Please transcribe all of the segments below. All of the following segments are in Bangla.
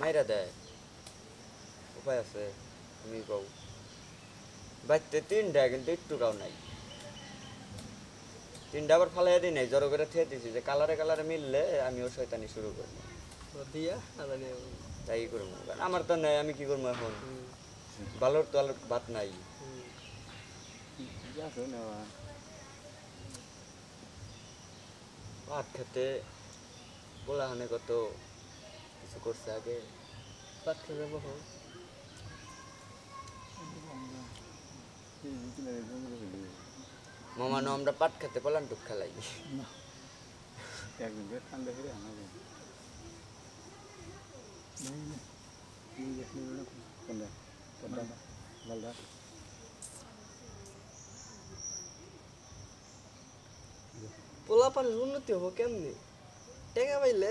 মাইরা দেয়। উপায় আছে তুমি কও। বাচ্চা তিনটা কিন্তু একটু কাও নাই। তিনটা আবার ফালাই দিই নাই জড়ো করে থেয়ে দিছি যে কালারে কালারে মিললে আমি আমিও শয়তানি শুরু করব দিয়া আবার তাই করব আমার তো নাই আমি কি করব এখন? ভালোর তো আলোর ভাত নাই। ভাত খেতে বলাহানে কত কিছু করছে আগে যাব এখন। মামানো আমরা পাট খেতে পারলাম টুক খেলাই উন্নতি হব কেমনি টেকা পাইলে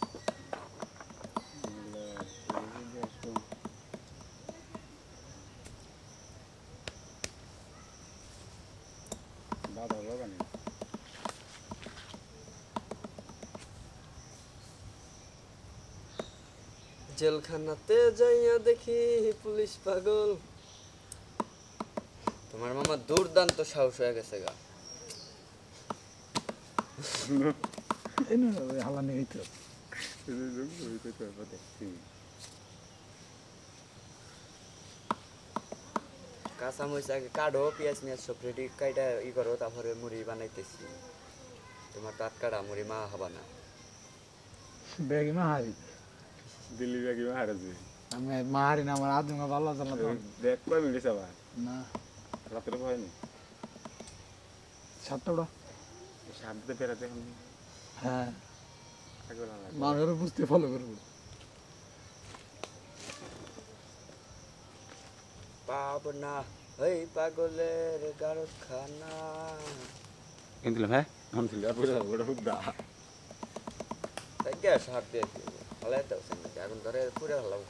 জেলখানাতে যাইয়া দেখি পুলিশ পাগল। তোমার মামা দুর্দান্ত সাহস হয়ে গেছে গা। হালানি হইতো কাঁচা মরিচ আগে কাঢ়ো পেঁয়াজ মিয়াজ সব রেডি কাইটা ই করো তারপরে মুড়ি বানাইতেছি। তোমার কাটা মুড়ি মা হবা না। দিল্লি ব্যাগি হারাছে আমি মাহারি না আমার আদমা ভালো জানা তো দেখ কয় মিনিট আবার? না। রাত্রে হয়নি সাতটা সাতটা বেড়াতে এখন হ্যাঁ। মানুষের বুঝতে ফলো করব। পাবনা হই পাগলের গারদ খানা কিন্তু হ্যাঁ? মন ছিল আর ওটা হুদ্দা তাই গ্যাস হাত দিয়ে হালাই তো আগুন ধরে পুরে হালাও